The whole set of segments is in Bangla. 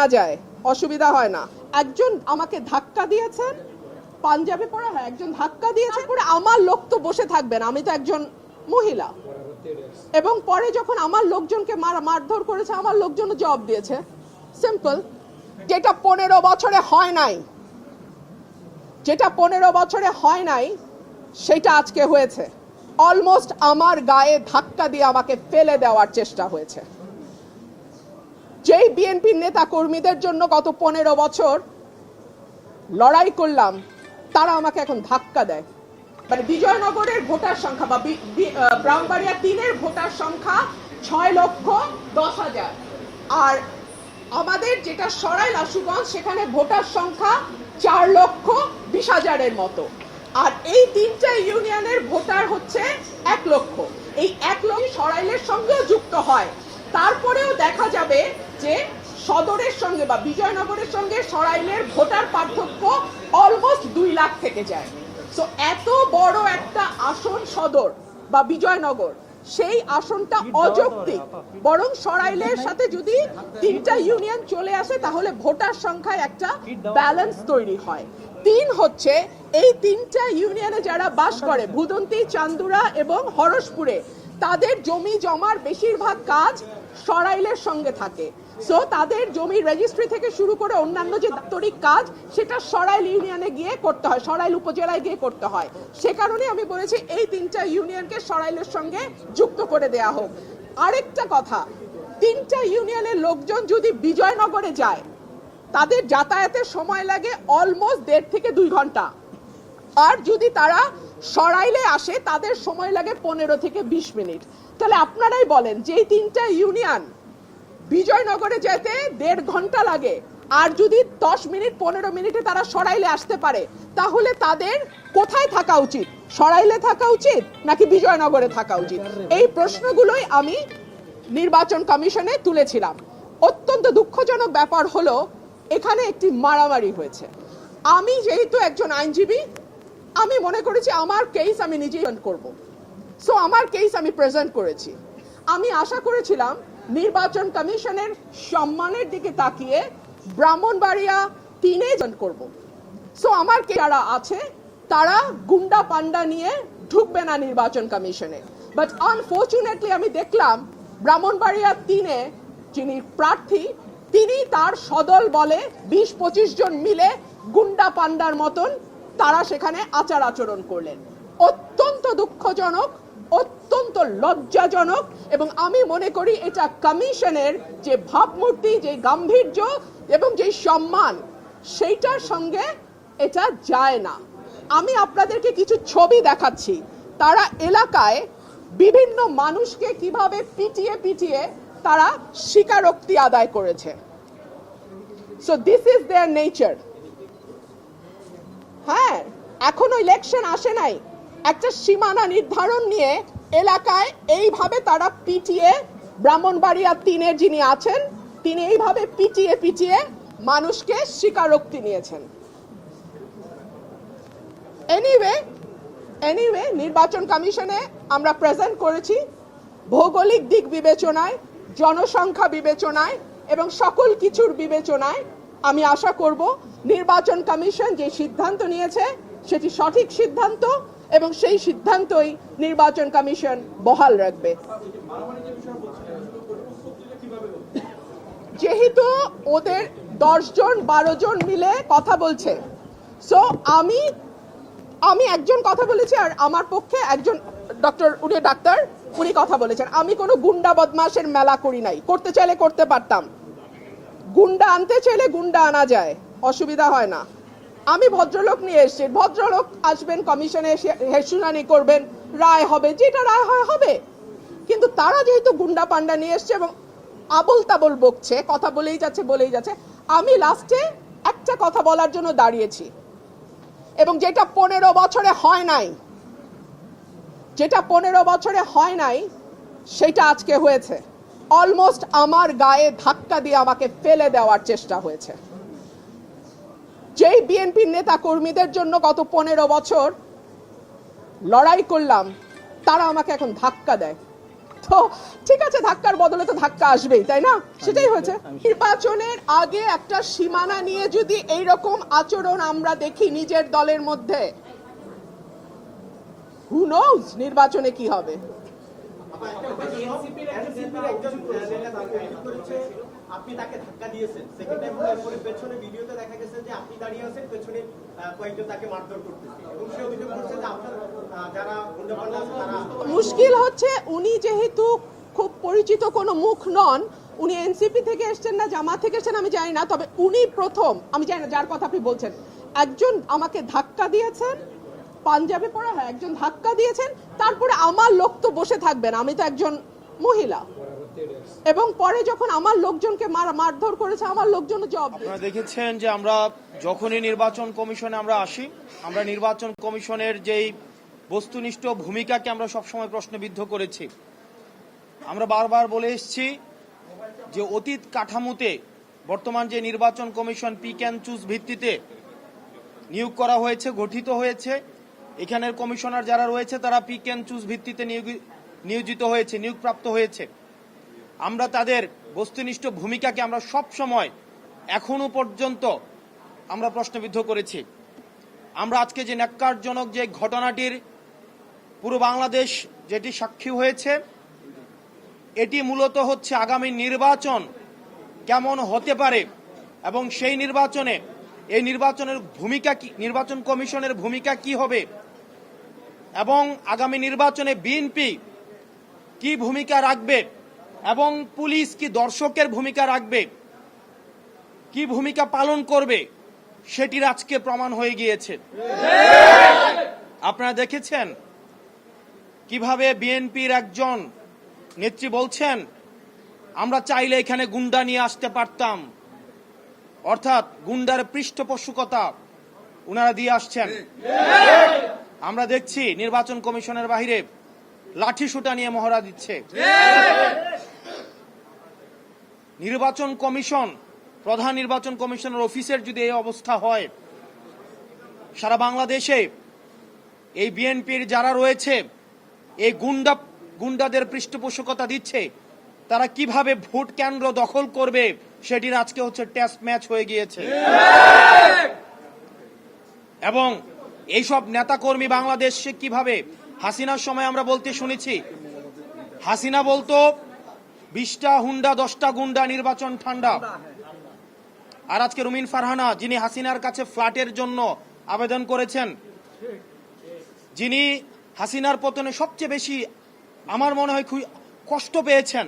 আনা যায়, অসুবিধা হয় না। একজন আমাকে ধাক্কা দিয়েছেন, পাঞ্জাবি পরা হয়, একজন ধাক্কা দিয়েছেন পরে আমার লোক তো বসে থাকবেন আমি তো একজন মহিলা। এবং পরে যখন আমার লোকজনকে মারধর করেছে, আমার লোকজন জবাব দিয়েছে সিম্পল যেটা পনেরো বছরে হয় নাই, যেটা পনেরো বছরে হয় নাই, সেটা আজকে হয়েছে। অলমোস্ট আমার গায়ে ধাক্কা দিয়ে আমাকে ফেলে দেওয়ার চেষ্টা হয়েছে। যেই বিএনপির নেতা কর্মীদের জন্য গত পনেরো বছর লড়াই করলাম, তারা আমাকে এখন ধাক্কা দেয়। মানে বিজয়নগরের ভোটার সংখ্যা বা বি- বি- ব্রাহ্মণবাড়িয়া তিনের ভোটার সংখ্যা ছয় লক্ষ দশ হাজার। আর আমাদের যেটা সরাইল আশুগঞ্জ সেখানে ভোটার সংখ্যা চার লক্ষ বিশ হাজারের মতো। আর এই তিনটা ইউনিয়নের ভোটার হচ্ছে এক লক্ষ। এই এক লক্ষ সরাইলের সঙ্গেও যুক্ত হয়। তারপরেও দেখা যাবে যে সদরের সঙ্গে বা বিজয়নগরের সঙ্গে সরাইলের ভোটার পার্থক্য অলমোস্ট দুই লাখ থেকে যায়। সো এত বড় একটা আসন সদর বা বিজয়নগর সেই আসনটা অযৌক্তিক। বরং সরাইলের সাথে যদি তিনটা ইউনিয়ন চলে আসে তাহলে ভোটার সংখ্যায় একটা ব্যালেন্স তৈরি হয়। তিন হচ্ছে এই তিনটা ইউনিয়নে যারা বাস করে ভুদন্তি চান্দুরা এবং হরসপুরে তাদের জমি জমার বেশিরভাগ কাজ সরাইলের সঙ্গে থাকে। সো তাদের জমি রেজিস্ট্রি থেকে শুরু করে অন্যান্য যে দাপ্তরিক কাজ, সেটা সরাইল ইউনিয়নে গিয়ে করতে হয়, সরাইল উপজেলায় গিয়ে করতে হয়। সে কারণে আমি বলেছি, এই তিনটা ইউনিয়নকে সরাইলের সঙ্গে যুক্ত করে দেয়া হোক। আরেকটা কথা, তিনটা ইউনিয়নের লোকজন যদি বিজয়নগরে যায়, তাদের যাতায়াতের সময় লাগে অলমোস্ট দেড় থেকে দুই ঘণ্টা। আর যদি তারা সরাইলে আসে, তাদের সময় লাগে পনেরো থেকে বিশ মিনিট। তাহলে আপনারাই বলেন যে তিনটা ইউনিয়ন বিজয়নগরে যেতে দেড় ঘণ্টা লাগে। আর যদি দশ মিনিট, পনেরো মিনিটে তারা সরাইলে আসতে পারে, তাহলে তাদের কোথায় থাকা উচিত? সরাইলে থাকা উচিত নাকি বিজয়নগরে থাকা উচিত? এই প্রশ্নগুলোই আমি নির্বাচন কমিশনে তুলেছিলাম। অত্যন্ত দুঃখজনক ব্যাপার হলো, এখানে একটি মারামারি হয়েছে। আমি যেহেতু একজন আইনজীবী, আমি মনে করেছি আমার কেস আমি নিজেই করব। সো আমার কেস আমি প্রেজেন্ট করেছি। আমি আশা করেছিলাম নির্বাচন কমিশনের সম্মানের দিকে তাকিয়ে ব্রাহ্মণবাড়িয়া তিনে জন করব। সো আমার কে যারা আছে, তারা গুন্ডা পান্ডা নিয়ে ঢুকবে না নির্বাচন কমিশনে। বাট আনফর্চুনেটলি আমি দেখলাম ব্রাহ্মণবাড়িয়া তিনে যিনি প্রার্থী, তিনি তার সদল বলে বিশ পঁচিশ জন মিলে গুন্ডা পান্ডার মতন তারা সেখানে আচার আচরণ করলেন। অত্যন্ত দুঃখজনক অত্যন্ত লজ্জাজনক এবং আমি মনে করি এটা কমিশনের যে ভাবমূর্তি, যে গাম্ভীর্য এবং যে সম্মান, সেইটার সঙ্গে এটা যায় না। আমি আপনাদেরকে কিছু ছবি দেখাচ্ছি। তারা এলাকায় বিভিন্ন মানুষকে কীভাবে পিটিয়ে পিটিয়ে তারা স্বীকারোক্তি আদায় করেছে। So this is their nature হ্যাঁ এখনও ইলেকশন আসে নাই। একটা সীমানা নির্ধারণ নিয়ে এলাকায় এইভাবে তারা পিটিয়ে ব্রাহ্মণবাড়িয়া তিনের যিনি আছেন, তিনি এইভাবে পিটিয়ে পিটিয়ে মানুষকে স্বীকারোক্তি নিয়েছেন। এনিওয়ে এনিওয়ে নির্বাচন কমিশনে আমরা প্রেজেন্ট করেছি ভৌগোলিক দিক বিবেচনায়, জনসংখ্যা বিবেচনায় এবং সকল কিছুর বিবেচনায়। আমি আশা করব নির্বাচন কমিশন যে সিদ্ধান্ত নিয়েছে, সেটি সঠিক সিদ্ধান্ত এবং সেই সিদ্ধান্তই নির্বাচন কমিশন বহাল রাখবে। যেহেতু ওদের দশজন বারো জন মিলে কথা বলছে সো আমি আমি একজন কথা বলেছি আর আমার পক্ষে একজন ডক্টর উনি ডাক্তার, উনি কথা বলেছেন। আমি কোনো গুন্ডা বদমাশের মেলা করি নাই। করতে চাইলে করতে পারতাম। গুন্ডা আনতে চাইলে গুন্ডা আনা যায়, অসুবিধা হয় না। আমি ভদ্রলোক নিয়ে এসেছি। ভদ্রলোক আসবেন, কমিশনে এসে হেসুনানি করবেন। রায় হবে, যেটা রায় হয় হবে। কিন্তু তারা যেহেতু গুন্ডা পান্ডা নিয়ে এসছে এবং আবল তাবল বকছে, কথা বলেই যাচ্ছে বলেই যাচ্ছে, আমি লাস্টে একটা কথা বলার জন্য দাঁড়িয়েছি। এবং যেটা পনেরো বছরে হয় নাই, যেটা পনেরো বছরে হয় নাই, সেটা আজকে হয়েছে। অলমোস্ট আমার গায়ে ধাক্কা দিয়ে আমাকে ফেলে দেওয়ার চেষ্টা হয়েছে। যেই বিএনপির নেতা কর্মীদের জন্য গত পনেরো বছর লড়াই করলাম তারা আমাকে এখন ধাক্কা দেয়। তো ঠিক আছে ধাক্কার বদলে তো ধাক্কা আসবেই তাই না? সেটাই হয়েছে। নির্বাচনের আগে একটা সীমানা নিয়ে যদি এই রকম আচরণ আমরা দেখি নিজের দলের মধ্যে হু নোজ নির্বাচনে কি হবে? আপনি তাকে ধাক্কা দিয়েছেন। সেকেন্ড টাইম পরে পেছনে ভিডিওতে দেখা গেছে যে আপনি দাঁড়িয়ে আছেন, পেছনে কয়েকজন তাকে মারধর করতেছে। এবং সে অভিযোগ করছে যে আপনার যারা গুন্ডাপান্ডা আছে, তারা মুশকিল হচ্ছে উনি যেহেতু খুব পরিচিত কোনো মুখ নন, উনি এনসিপি থেকে এসেছেন না জামা থেকে এসেছেন, আমি জানি না, তবে উনি প্রথম, আমি জানি না যার কথা আপনি বলছেন, একজন আমাকে ধাক্কা দিয়েছেন, পাঞ্জাবে পড়া হয়, একজন ধাক্কা দিয়েছেন, তারপরে আমার লোক তো বসে থাকবেন আমি তো একজন মহিলা। এবং পরে যখন আমার লোকজনকে মার মারধর করেছে আমার লোকজন দিয়েছে। আপনারা দেখেছেন যে আমরা যখনই নির্বাচন কমিশনে আমরা আসি আমরা নির্বাচন কমিশনের যেই বস্তুনিষ্ঠ ভূমিকাকে আমরা সবসময় প্রশ্নবিদ্ধ করেছি আমরা বারবার বলে এসেছি যে অতীত কাঠামোতে বর্তমান যে নির্বাচন কমিশন পিক অ্যান্ড চুজ ভিত্তিতে নিয়োগ করা হয়েছে গঠিত হয়েছে এখানের কমিশনার যারা রয়েছে তারা পিক অ্যান্ড চুজ ভিত্তিতে নিয়োগি- নিয়োজিত হয়েছে নিয়োগপ্রাপ্ত হয়েছে আমরা তাদের বস্তুনিষ্ঠ ভূমিকাকে আমরা সব সময় এখনও পর্যন্ত আমরা প্রশ্নবিদ্ধ করেছি। আমরা আজকে যে ন্যাক্কারজনক যে ঘটনাটির পুরো বাংলাদেশ যেটি সাক্ষী হয়েছে, এটি মূলত হচ্ছে আগামী নির্বাচন কেমন হতে পারে এবং সেই নির্বাচনে, এই নির্বাচনের ভূমিকা কি, নির্বাচন কমিশনের ভূমিকা কি হবে এবং আগামী নির্বাচনে বিএনপি কি ভূমিকা রাখবে এবং পুলিশ কি দর্শকের ভূমিকা রাখবে? কি ভূমিকা পালন করবে? সেটির আজকে প্রমাণ হয়ে গিয়েছে। আপনারা দেখেছেন? কীভাবে বিএনপির একজন নেত্রী বলছেন, আমরা চাইলে এখানে গুন্ডা নিয়ে আসতে পারতাম। অর্থাৎ গুন্ডার পৃষ্ঠপোষকতা ওনারা দিয়ে আসছেন। আমরা দেখছি নির্বাচন কমিশনের বাহিরে লাঠি সুটা নিয়ে মহড়া দিচ্ছে। নির্বাচন কমিশন, প্রধান নির্বাচন কমিশনের অফিসের যদি এই অবস্থা হয়, সারা বাংলাদেশে এই বিএনপির যারা রয়েছে, এই গুন্ডা, গুন্ডাদের পৃষ্ঠপোষকতা দিচ্ছে, তারা কীভাবে ভোট কেন্দ্র দখল করবে, সেটির আজকে হচ্ছে টেস্ট ম্যাচ হয়ে গিয়েছে। এবং এইসব নেতাকর্মী বাংলাদেশে কীভাবে, হাসিনার সময় আমরা বলতে শুনেছি, হাসিনা বলতো বিশটা হুন্ডা, দশটা গুন্ডা, নির্বাচন ঠান্ডা। আর আজকে রুমিন ফারহানা, যিনি হাসিনার কাছে ফ্ল্যাটের জন্য আবেদন করেছেন, যিনি হাসিনার পতনে সবচেয়ে বেশি আমার মনে হয় খুব কষ্ট পেয়েছেন।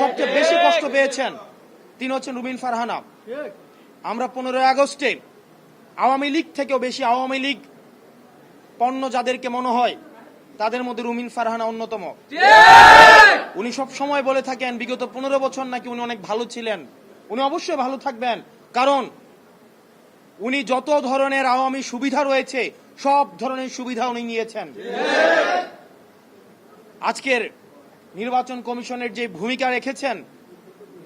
সবচেয়ে বেশি কষ্ট পেয়েছেন তিনি হচ্ছেন রুমিন ফারহানা। আমরা পনেরোই আগস্টে আওয়ামী লীগ থেকেও বেশি আওয়ামী লীগ পণ্য যাদেরকে মনে হয়, তাদের মধ্যে রুমিন ফারহানা অন্যতম। উনি সব সময় বলে থাকেন, বিগত পনেরো বছর নাকি উনি অনেক ভালো ছিলেন। উনি অবশ্যই ভালো থাকবেন। কারণ উনি যত ধরনের আওয়ামী সুবিধা রয়েছে, সব ধরনের সুবিধা উনি নিয়েছেন। আজকের নির্বাচন কমিশনের যে ভূমিকা রেখেছেন,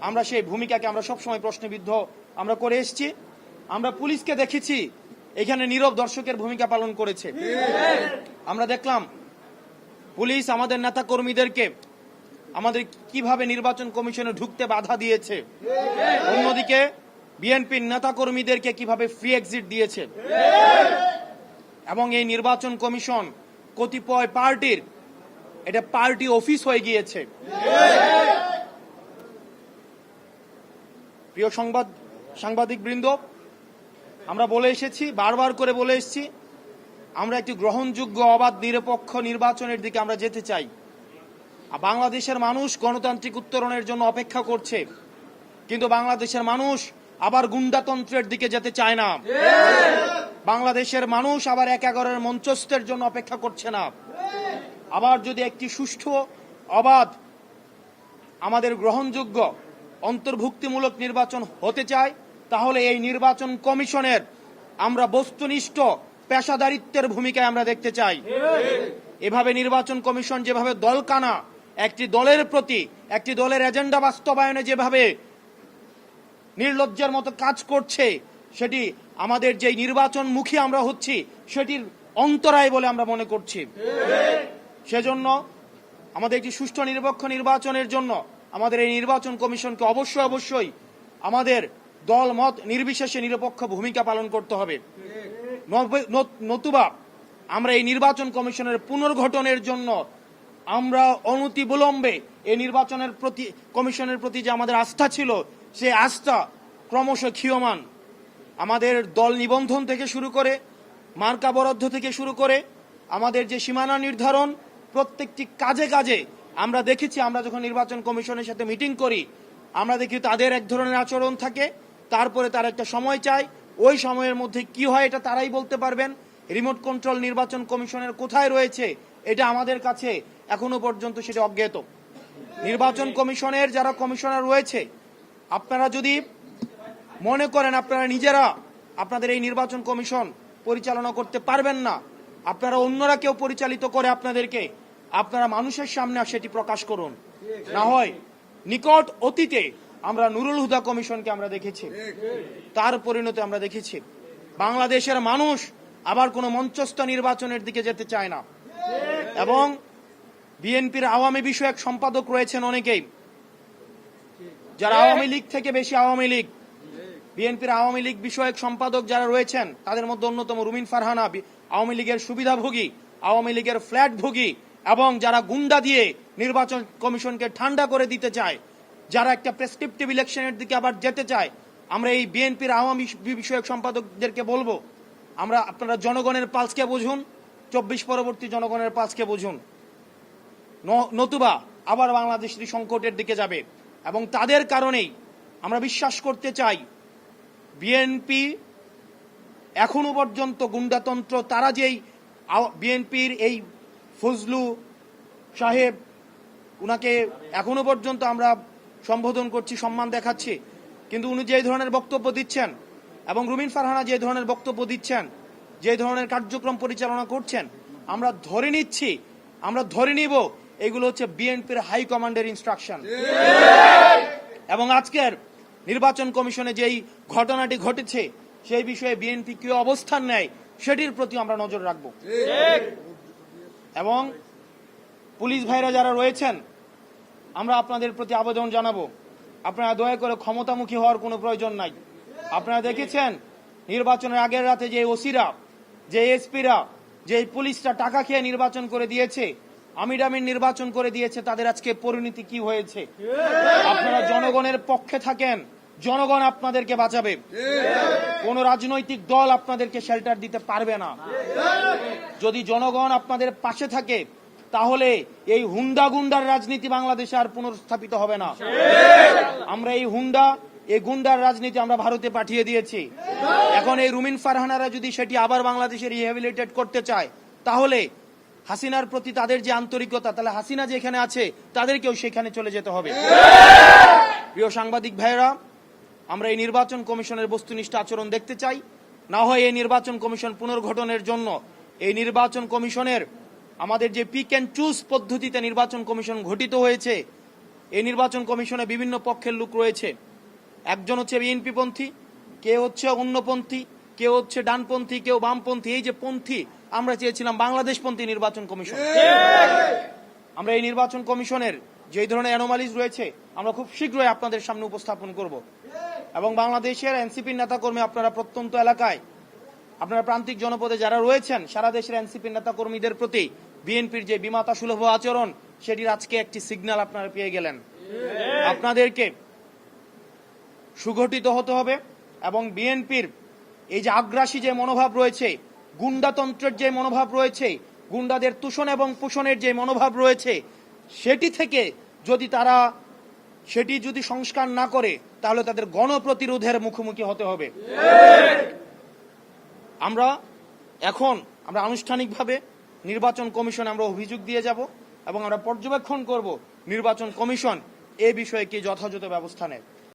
আমরা সেই ভূমিকাকে আমরা সবসময় প্রশ্নবিদ্ধ আমরা করে এসেছি। আমরা পুলিশকে দেখেছি, এখানে নীরব দর্শকের ভূমিকা পালন করেছে। আমরা দেখলাম, পুলিশ আমাদের নেতা কর্মীদেরকে আমাদের কীভাবে নির্বাচন কমিশনে ঢুকতে বাধা দিয়েছে? অন্যদিকে বিএনপির নেতা কর্মীদেরকে কীভাবে ফ্রি এক্সিট দিয়েছে? এবং এই নির্বাচন কমিশন কতিপয় পার্টির, এটা পার্টি অফিস হয়ে গিয়েছে। প্রিয় সংবাদ সাংবাদিক বৃন্দ আমরা বলে এসেছি, বারবার করে বলে এসেছি, আমরা একটি গ্রহণযোগ্য, অবাধ, নিরপেক্ষ নির্বাচনের দিকে আমরা যেতে চাই। বাংলাদেশের মানুষ গণতান্ত্রিক উত্তরণের জন্য অপেক্ষা করছে। কিন্তু বাংলাদেশের মানুষ আবার গুন্ডাতন্ত্রের দিকে যেতে চায় না। বাংলাদেশের মানুষ আবার এক এগারোর মঞ্চস্থের জন্য অপেক্ষা করছে না। আবার যদি একটি সুষ্ঠু, অবাধ, আমাদের গ্রহণযোগ্য, অন্তর্ভুক্তিমূলক নির্বাচন হতে চায়, তাহলে এই নির্বাচন কমিশনের আমরা বস্তুনিষ্ঠ পেশাদারিত্বের ভূমিকায় আমরা দেখতে চাই। এভাবে নির্বাচন কমিশন যেভাবে দলকানা একটি দলের প্রতি, একটি দলের এজেন্ডা বাস্তবায়নে যেভাবে নির্লজ্জের মতো কাজ করছে, সেটি আমাদের যে নির্বাচনমুখী আমরা হচ্ছি, সেটির অন্তরায় বলে আমরা মনে করছি। সেজন্য আমাদের একটি সুষ্ঠু নিরপেক্ষ নির্বাচনের জন্য আমাদের এই নির্বাচন কমিশনকে অবশ্যই অবশ্যই আমাদের দল, মত নির্বিশেষে নিরপেক্ষ ভূমিকা পালন করতে হবে। নতুবা আমরা এই নির্বাচন কমিশনের পুনর্গঠনের জন্য আমরা অনতি বিলম্বে এই নির্বাচনের প্রতি, কমিশনের প্রতি যে আমাদের আস্থা ছিল, সে আস্থা ক্রমশ ক্ষীয়মান। আমাদের দল নিবন্ধন থেকে শুরু করে, মার্কা বরাদ্দ থেকে শুরু করে, আমাদের যে সীমানা নির্ধারণ, প্রত্যেকটি কাজে কাজে আমরা দেখেছি, আমরা যখন নির্বাচন কমিশনের সাথে মিটিং করি, আমরা দেখি তাদের এক ধরনের আচরণ থাকে, তারপরে তার একটা সময় চাই, ওই সময়ের মধ্যে কি হয় এটা তারাই বলতে পারবেন। রিমোট কন্ট্রোল নির্বাচন কমিশনের কোথায় রয়েছে, এটা আমাদের কাছে এখনও পর্যন্ত সেটা অজ্ঞাত। নির্বাচন কমিশনের যারা কমিশনার রয়েছে, আপনারা যদি মনে করেন আপনারা নিজেরা আপনাদের এই নির্বাচন কমিশন পরিচালনা করতে পারবেন না, আপনারা অন্যরা কেউ পরিচালিত করে আপনাদেরকে, আপনারা মানুষের সামনে সেটি প্রকাশ করুন। না হয় নিকট অতীতে আমরা নুরুল হুদা কমিশনকে আমরা দেখেছি, তার পরিণতি আমরা দেখেছি। বাংলাদেশের মানুষ আবার কোনো মঞ্চস্থ নির্বাচনের দিকে যেতে চায় না। এবং বিএনপির আওয়ামী বিষয়ক সম্পাদক রয়েছেন অনেকেই। যারা আওয়ামী লীগ থেকে বেশি আওয়ামী লীগ। বিএনপির আওয়ামী লীগ বিষয়ক সম্পাদক যারা রয়েছেন তাদের মধ্যে অন্যতম রুমিন ফারহানা আওয়ামী লীগের সুবিধাভোগী আওয়ামী লীগের ফ্ল্যাট ভোগী এবং যারা গুন্ডা দিয়ে নির্বাচন কমিশনকে ঠান্ডা করে দিতে চায় যারা একটা প্রেসক্রিপটিভ ইলেকশনের দিকে আবার যেতে চায় আমরা এই বিএনপির আওয়ামী বিষয়ক সম্পাদকদেরকে বলব আমরা আপনারা জনগণের পালসকে বুঝুন চব্বিশ পরবর্তী জনগণের পালসকে বুঝুন। নতুবা আবার বাংলাদেশটি সংকটের দিকে যাবে। এবং তাদের কারণেই আমরা বিশ্বাস করতে চাই, বিএনপি এখনও পর্যন্ত গুন্ডাতন্ত্র, তারা যেই বিএনপির এই ফজলু সাহেব, উনাকে এখনও পর্যন্ত আমরা সম্বোধন করছি, সম্মান দেখাচ্ছি। কিন্তু উনি যে ধরনের বক্তব্য দিচ্ছেন এবং রুমিন ফারহানা যে ধরনের বক্তব্য দিচ্ছেন যে ধরনের কার্যক্রম পরিচালনা করছেন, আমরা ধরে নিচ্ছি, আমরা ধরে নিব এগুলো হচ্ছে বিএনপির হাই কমান্ডের ইনস্ট্রাকশন এবং আজকের নির্বাচন কমিশনে যেই ঘটনাটি ঘটেছে, সেই বিষয়ে বিএনপি কি অবস্থান নেয়, সেটির প্রতি আমরা নজর রাখব। এবং পুলিশ ভাইরা যারা রয়েছেন, আমরা আপনাদের প্রতি আবেদন জানাব। আপনারা দয়া করে ক্ষমতামুখী হওয়ার কোনো প্রয়োজন নাই। আপনারা দেখেছেন, নির্বাচনের আগের রাতে যে ওসিরা, যে এসপিরা, যে পুলিশরা টাকা খেয়ে নির্বাচন করে দিয়েছে আমিরামিন নির্বাচন করে দিয়েছে তাদের আজকে পরিণতি কি হয়েছে? আপনারা জনগণের পক্ষে থাকেন জনগণ আপনাদেরকে বাঁচাবে। কোন রাজনৈতিক দল আপনাদেরকে শেল্টার দিতে পারবে না। যদি জনগণ আপনাদের পাশে থাকে তাহলে এই হুন্ডা গুন্ডার রাজনীতি বাংলাদেশে আর পুনর্স্থাপিত হবে না। আমরা এই হুন্ডা এই গুন্ডার রাজনীতি আমরা ভারতে পাঠিয়ে দিয়েছি। এখন এই রুমিন ফারহানারা যদি সেটি আবার বাংলাদেশে রিহ্যাবিলিটেট করতে চায় তাহলে হাসিনার প্রতি তাদের যে আন্তরিকতা, তাহলে হাসিনা যেখানে আছে, তাদেরকেও সেখানে চলে যেতে হবে। প্রিয় সাংবাদিক ভাইয়েরা, আমরা এই নির্বাচন কমিশনের বস্তুনিষ্ঠ আচরণ দেখতে চাই। না হয় এই নির্বাচন কমিশন পুনর্গঠনের জন্য এই নির্বাচন কমিশনের আমাদের যে পিক অ্যান্ড চুজ পদ্ধতিতে নির্বাচন কমিশন ঘটিত হয়েছে, এই নির্বাচন কমিশনে বিভিন্ন পক্ষের লোক রয়েছে। একজন হচ্ছে বিএনপি পন্থী কেউ হচ্ছে অন্যপন্থী কেউ হচ্ছে ডানপন্থী কেউ বামপন্থী, এই যে পন্থী আমরা চেয়েছিলাম বাংলাদেশপন্থী নির্বাচন কমিশন। আমরা এই নির্বাচন কমিশনের যে ধরনের অ্যানোমালিজ রয়েছে আমরা খুব শীঘ্রই আপনাদের সামনে উপস্থাপন করব। এবং বাংলাদেশের এনসিপির নেতাকর্মী আপনারা প্রত্যন্ত এলাকায় আপনারা প্রান্তিক জনপদে যারা রয়েছেন সারা দেশের এনসিপির নেতাকর্মীদের প্রতি বিএনপির যে বিমাতা সুলভ আচরণ সেটির আজকে একটি সিগন্যাল আপনারা পেয়ে গেলেন। আপনাদেরকে সুগঠিত হতে হবে এবং বিএনপির এই যে আগ্রাসী যে মনোভাব রয়েছে গুন্ডাতন্ত্রের যে মনোভাব রয়েছে, গুন্ডাদের তুষণ এবং পোষণের যে মনোভাব রয়েছে, সেটি থেকে যদি তারা, সেটি যদি সংস্কার না করে, তাহলে তাদের গণপ্রতিরোধের মুখোমুখি হতে হবে। আমরা এখন, আমরা আনুষ্ঠানিকভাবে নির্বাচন কমিশন আমরা অভিযোগ দিয়ে যাব এবং আমরা পর্যবেক্ষণ করব নির্বাচন কমিশন এ বিষয়ে কি যথাযথ ব্যবস্থা নেয়।